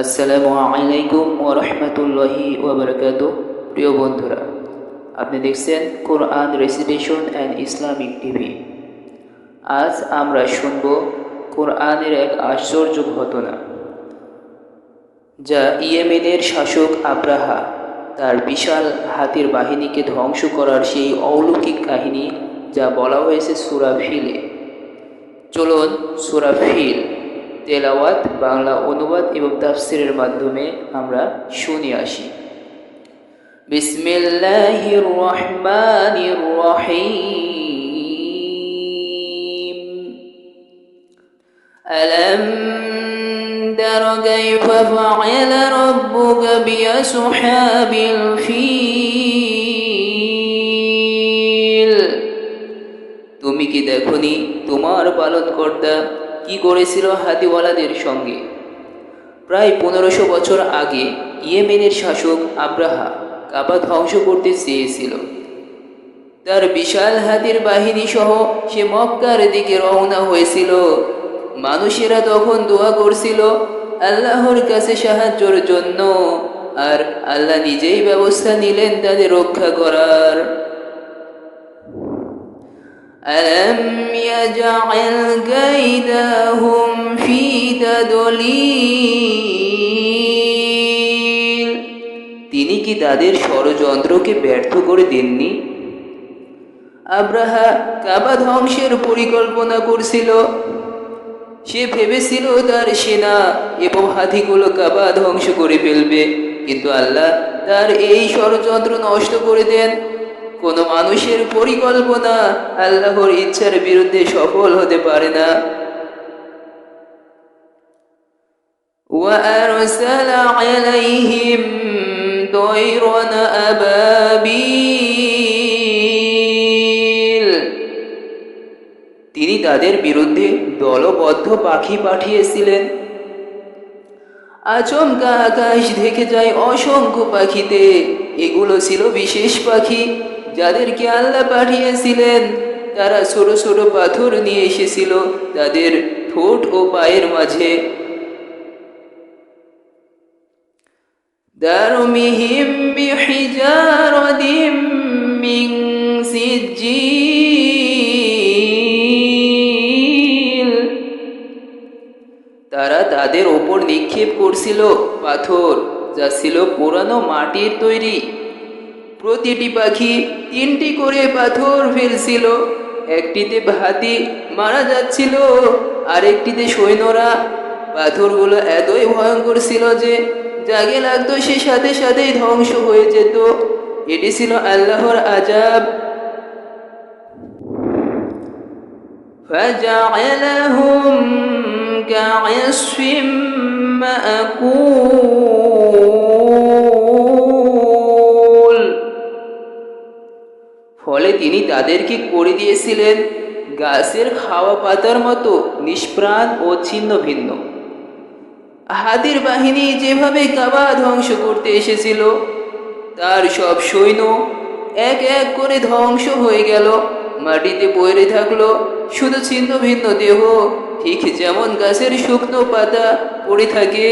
আসসালামু আলাইকুম ওরহমতুল্লাহি ওবরাকাত প্রিয় বন্ধুরা, আপনি দেখছেন Quran recitation and Islamic TV. আজ আমরা শুনব কোরআনের এক আশ্চর্য ঘটনা, যা ইয়েমেনের শাসক আব্রাহা তার বিশাল হাতির বাহিনীকে ধ্বংস করার সেই অলৌকিক কাহিনী যা বলা হয়েছে সুরা ফিলে। চলুন সুরা ফিল তেলাওয়াত বাংলা অনুবাদ এবং তাফসিরের মাধ্যমে আমরা শুনে আসি বিসমিল্লাহির রহমানির রহিম ألم تر كيف فعل ربك بأصحاب الفيل তুমি কি দেখনি তোমার পালনকর্তা কি করেছিল হাতিওয়ালাদের সঙ্গে? প্রায় পনেরোশো বছর আগে ইয়েমেনের শাসক আব্রাহা কাবা ধ্বংস করতে চেয়েছিল। তার বিশাল হাতির বাহিনী সহ সে মক্কার দিকে রওনা হয়েছিল। মানুষেরা তখন দোয়া করছিল, আল্লাহর কাছে সাহায্যের জন্য। আর আল্লাহ নিজেই ব্যবস্থা নিলেন তাদের রক্ষা করার। ألم يجعل كيدهم في تضليل তিনি কি তাদের ষড়যন্ত্রকে ব্যর্থ করে দেননি আব্রাহা কাবা ধ্বংসের পরিকল্পনা করছিল সে ভেবেছিল তার সেনা এবং হাতিগুলো কাবা ধ্বংস করে ফেলবে কিন্তু আল্লাহ তার এই ষড়যন্ত্র নষ্ট করে দেন কোন মানুষের পরিকল্পনা আল্লাহর ইচ্ছার বিরুদ্ধে সফল হতে পারে না وأرسل عليهم طيرا أبابيل তিনি তাদের বিরুদ্ধে দলবদ্ধ পাখি পাঠিয়েছিলেন আচমকা আকাশ দেখে যায় অসংখ্য পাখিতে এগুলো ছিল বিশেষ পাখি যাদেরকে আল্লাহ পাঠিয়েছিলেন, তারা ছোট ছোট পাথর নিয়ে এসেছিল তাদের ঠোঁট ও পায়ের মাঝে। তারা তাদের ওপর নিক্ষেপ করছিল পাথর, যা ছিল পুরানো মাটির তৈরি। প্রতিটি পাখি তিনটি করে পাথর ফেলছিল একটিতে হাতি মারা যাচ্ছিল আরেকটিতে সৈন্যরা পাথরগুলো এতই ভয়ঙ্কর ছিল যে জাগে লাগতো সে সাথে সাথেই ধ্বংস হয়ে যেত এটি ছিল আল্লাহর আজাব فجعلهم كعصف مأكول তিনি তাদেরকে করে দিয়েছিলেন গাছের খাওয়া পাতার মতো নিষ্প্রাণ ও ছিন্ন ভিন্ন। হাতির বাহিনী যেভাবে কাবা ধ্বংস করতে এসেছিল, তার সব সৈন্য এক এক করে ধ্বংস হয়ে গেল। মাটিতে পড়ে থাকল শুধু ছিন্ন ভিন্ন দেহ, ঠিক যেমন গাছের শুকনো পাতা পড়ে থাকে,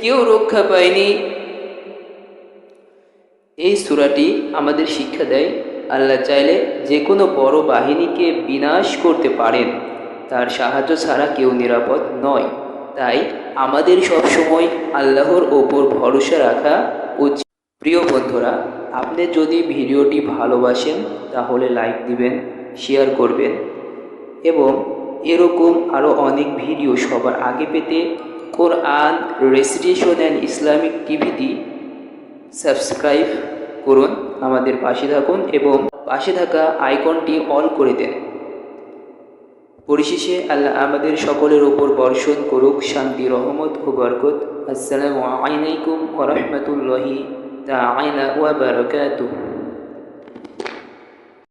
কেউ রক্ষা পায়নি। এই সূরাটি আমাদের শিক্ষা দেয় আল্লাহ চাইলে যে কোনো বড় বাহিনীকে বিনাশ করতে পারেন। তার সাহায্য ছাড়া কেউ নিরাপদ নয়। তাই আমাদের সবসময় আল্লাহর ওপর ভরসা রাখা উচিত। প্রিয় বন্ধুরা, আপনি যদি ভিডিওটি ভালোবাসেন, তাহলে লাইক দিবেন, শেয়ার করবেন এবং এরকম আরও অনেক ভিডিও সবার আগে পেতে কোরআন রেসিডেশন অ্যান্ড ইসলামিক টিভিটি সাবস্ক্রাইব করুন। আমাদের পাশে থাকুন এবং পাশে থাকা আইকনটি অল করে দেন। পরিশেষে আল্লাহ আমাদের সকলের ওপর বর্ষণ করুক, শান্তি, রহমত ও বরকত। আসসালামু আলাইকুম ওরহমতুল্লাহি তা আইনা ওয়া বারাকাতুহু।